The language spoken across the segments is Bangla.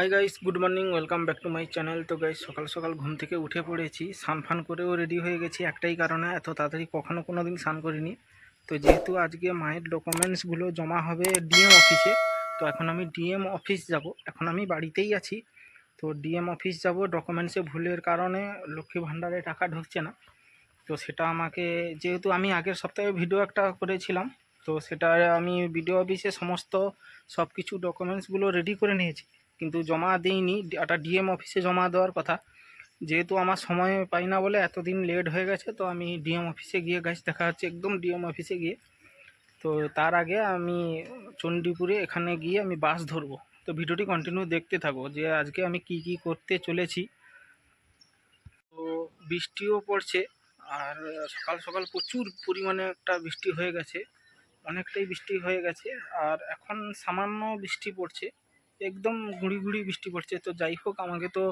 Hi guys good morning welcome back to my channel তো গাইস সকাল সকাল ঘুম থেকে উঠে পড়েছি, স্নান ফান করেও রেডি হয়ে গেছি, একটাই কারণে এত তাড়াতাড়ি কখনো কোনো দিন স্নান করিনি। তো যেহেতু আজকে মায়ের ডকুমেন্টসগুলো জমা হবে ডিএম অফিসে তো এখন আমি ডিএম অফিস যাব। এখন আমি বাড়িতেই আছি, তো ডিএম অফিস যাব ডকুমেন্টসে ভুলের কারণে লক্ষ্মী ভাণ্ডারে টাকা ঢুকছে না। তো সেটা আমাকে, যেহেতু আমি আগের সপ্তাহে ভিডিও একটা করেছিলাম, তো সেটা আমি বিডিও অফিসে সমস্ত সব কিছু ডকুমেন্টসগুলো রেডি করে নিয়েছি। কিন্তু জমা দিইনি, একটা ডিএম অফিসে জমা দেওয়ার কথা। যেহেতু আমার সময় পাই না বলে এতদিন লেট হয়ে গেছে, তো আমি ডিএম অফিসে গিয়ে গাছ দেখা হচ্ছে, একদম ডিএম অফিসে গিয়ে। তো তার আগে আমি চণ্ডীপুরে এখানে গিয়ে আমি বাস ধরবো। তো ভিডিওটি কন্টিনিউ দেখতে থাকো যে আজকে আমি কি কি করতে চলেছি। তো বৃষ্টিও পড়ছে, আর সকাল সকাল প্রচুর পরিমাণে একটা বৃষ্টি হয়ে গেছে, অনেকটাই বৃষ্টি হয়ে গেছে, আর এখন সামান্য বৃষ্টি পড়ছে। একদম গুঁড়ি গুঁড়ি বৃষ্টি পড়ছে। তো যাই হোক, আমাকে তো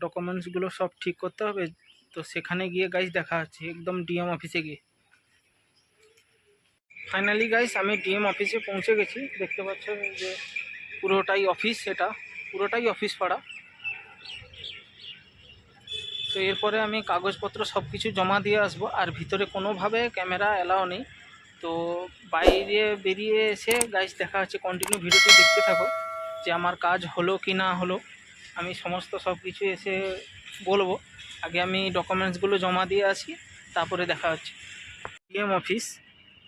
ডকুমেন্টসগুলো সব ঠিক করতে হবে। তো সেখানে গিয়ে গাইজ দেখা হচ্ছে, একদম ডিএম অফিসে গিয়ে। ফাইনালি গাইস আমি ডিএম অফিসে পৌঁছে গেছি। দেখতে পাচ্ছেন যে পুরোটাই অফিস সেটা, পুরোটাই অফিস পাড়া। তো এরপরে আমি কাগজপত্র সব কিছু জমা দিয়ে আসব, আর ভিতরে কোনোভাবে ক্যামেরা অ্যালাও নেই। তো বাইরে বেরিয়ে এসে গাইজ দেখা হচ্ছে কন্টিনিউ ভিডিওটি দেখতে থাকো। যে আমার কাজ হলো কি না হলো, আমি সমস্ত সব কিছু এসে বলব। আগে আমি ডকুমেন্টসগুলো জমা দিয়ে আসি, তারপরে দেখা হচ্ছে। ডিএম অফিস,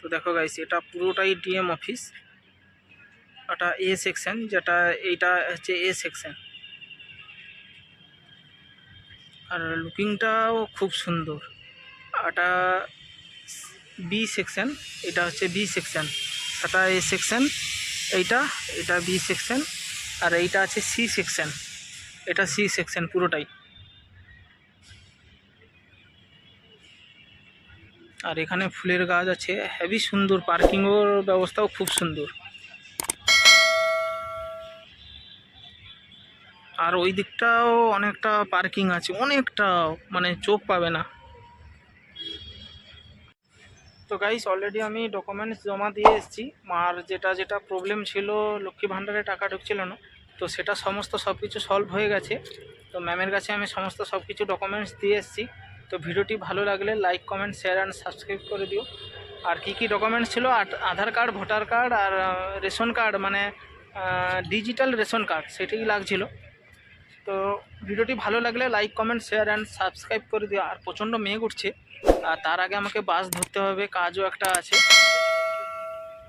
তো দেখো গাইস এটা পুরোটাই ডিএম অফিস। এটা এ সেকশন যেটা এইটা হচ্ছে এ সেকশন আর লুকিংটাও খুব সুন্দর। এটা বি সেকশন এটা হচ্ছে বি সেকশন সেটা এ সেকশন এইটা, এটা বি সেকশন আর এইটা আছে সি সেকশন এটা সি সেকশন পুরোটাই। আর এখানে ফুলের গাছ আছে। হেভি সুন্দর। পার্কিংয়ের ব্যবস্থাও খুব সুন্দর। আর ওই দিকটাও অনেকটা পার্কিং আছে। অনেকটা মানে চোখ পাবে না। তো গাইস অলরেডি আমি ডকুমেন্টস জমা দিয়ে এসেছি। মার যেটা যেটা প্রবলেম ছিল, লক্ষ্মী ভাণ্ডারে টাকা ঢুকছিল না। তো সেটা সমস্ত সব কিছু সলভ হয়ে গেছে। তো ম্যামের কাছে আমি সমস্ত সব কিছু ডকুমেন্টস দিয়ে এসেছি। তো ভিডিওটি ভালো লাগলে like comment share and subscribe করে দিও। আর কি কি ডকুমেন্টস ছিল? আধার কার্ড ভোটার কার্ড আর রেশন কার্ড মানে ডিজিটাল রেশন কার্ড সেটাই লাগছিল। তো ভিডিওটি ভালো লাগলে like comment share and subscribe করে দিও। আর প্রচণ্ড মেঘ উঠছে। আর তার আগে আমাকে বাস ধরতে হবে। কাজও একটা আছে।